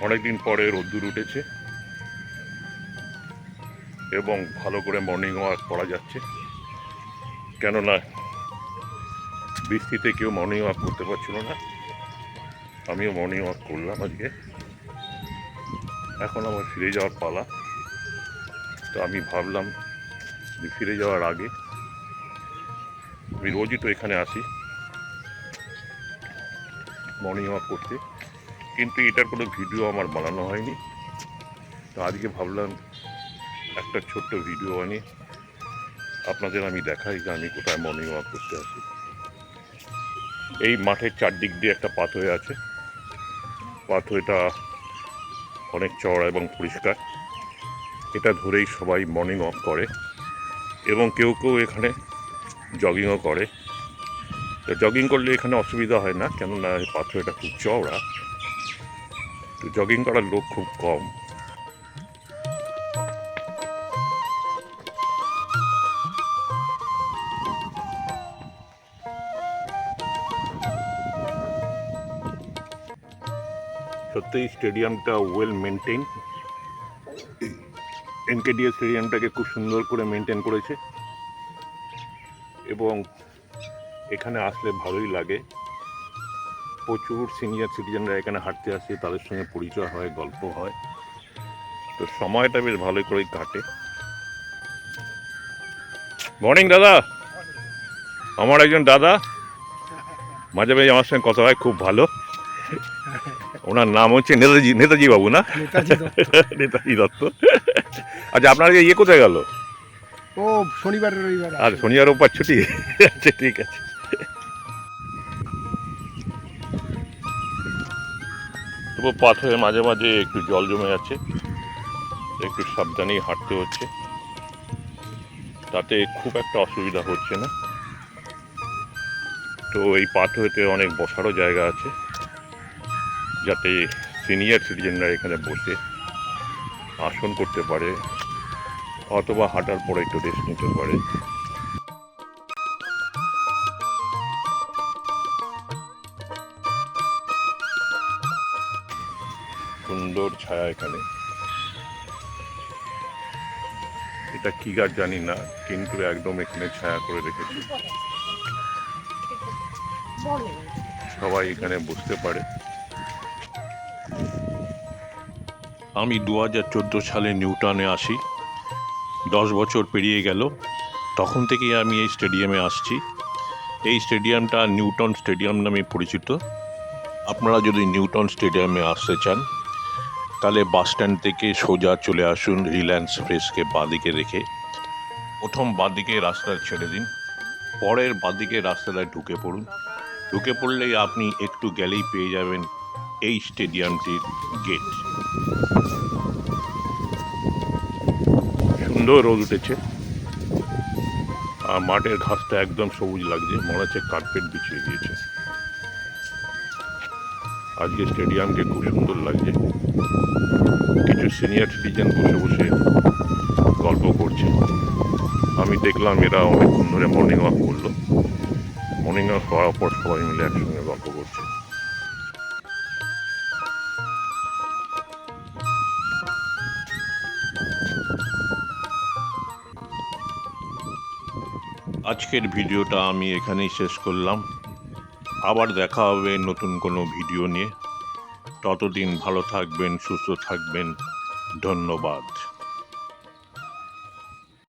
অনেকদিন পরে রোদ্দুর উঠেছে এবং ভালো করে মর্নিং ওয়াক করা যাচ্ছে। কেননা বৃষ্টিতে কেউ মর্নিং ওয়াক করতে পারছিল না। আমিও মর্নিং ওয়াক করলাম আজকে। এখন আমার ফিরে যাওয়ার পালা। তো আমি ভাবলাম যে ফিরে যাওয়ার আগে আমি রোজই তো এখানে আসি। মর্নিং ওয়াক করতে। কিন্তু এটার কোনো ভিডিও আমার বানানো হয়নি। তো আজকে ভাবলাম একটা ছোট্ট ভিডিও আনি আপনাদের আমি দেখাই যে আমি কোথায় মর্নিং ওয়াক করতে আসি। এই মাঠের চারদিক দিয়ে একটা পাথওয়ে আছে। পাথওয়েটা অনেক চওড়া এবং পরিষ্কার। এটা ধরেই সবাই মর্নিং ওয়াক করে এবং কেউ কেউ এখানে জগিংও করে। তো জগিং করলে এখানে অসুবিধা হয় না, কেননা পাথরটা খুব চওড়া। তো জগিং করার লোক খুব কম। সত্যি স্টেডিয়ামটা ওয়েল মেনটেন এনকেডিএ স্টেডিয়ামটাকে খুব সুন্দর করে মেনটেন করেছে। এবং এখানে আসলে ভালোই লাগে। প্রচুর সিনিয়র সিটিজেনরা এখানে হাঁটতে আসে তাদের সঙ্গে পরিচয় হয় গল্প হয়। তো সময়টা বেশ ভালোই করেই কাটে। মর্নিং দাদা। আমার একজন দাদা। মাঝে মাঝে আমার সঙ্গে কথা হয় খুব ভালো। ওনার নাম হচ্ছে নেতাজি নেতাজি বাবু না? নেতাজি দত্ত। আচ্ছা আপনার ইয়ে কোথায় গেল? ও শনিবার রবিবার। আর শনিবার রোববার ছুটি? আচ্ছা ঠিক আছে। তবু পাথরে মাঝে মাঝে একটু জল জমে যাচ্ছে। একটু সাবধানেই হাঁটতে হচ্ছে। তাতে খুব একটা অসুবিধা হচ্ছে না। তো এই পাথরেতে অনেক বসারও জায়গা আছে। যাতে সিনিয়র সিটিজেনরা এখানে বসে আসন করতে পারে, অথবা হাঁটার পরে একটু রেস্ট নিতে পারে। সুন্দর ছায়া এখানে এটা কি গাছ জানি না, কিন্তু একদম এখানে ছায়া করে রেখেছে। সবাই এখানে বসতে পারে। আমি দু হাজার চোদ্দ সালে নিউটনে আসি। দশ বছর পেরিয়ে গেল। তখন থেকেই আমি এই স্টেডিয়ামে আসছি। এই স্টেডিয়ামটা নিউটন স্টেডিয়াম নামে পরিচিত। আপনারা যদি নিউটন স্টেডিয়ামে আসতে চান তাহলে বাস স্ট্যান্ড থেকে সোজা চলে আসুন রিলায়েন্স ফ্রেশকে বাঁদিকে রেখে। প্রথম বাঁদিকে রাস্তা ছেড়ে দিন, পরের বাঁদিকে রাস্তাটায় ঢুকে পড়ুন। ঢুকে পড়লেই আপনি একটু গেলেই পেয়ে যাবেন এই স্টেডিয়ামটির গেট। সুন্দর রোদ উঠেছে। আর মাঠের ঘাসটা একদম সবুজ লাগছে, মনে হচ্ছে কার্পেট বিছিয়ে দিয়েছে আজকে স্টেডিয়ামকে খুব সুন্দর লাগছে। কিছু সিনিয়র সিটিজেন বসে বসে গল্প করছে। আমি দেখলাম এরা অনেকক্ষণ ধরে মর্নিং ওয়াক করল। মর্নিং ওয়াক করার পর সবাই মিলে একসঙ্গে গল্প করছে। আজকের ভিডিওটা আমি এখানেই শেষ করলাম। আবার দেখা হবে নতুন কোনো ভিডিও নিয়ে। ততদিন ভালো থাকবেন সুস্থ থাকবেন। ধন্যবাদ।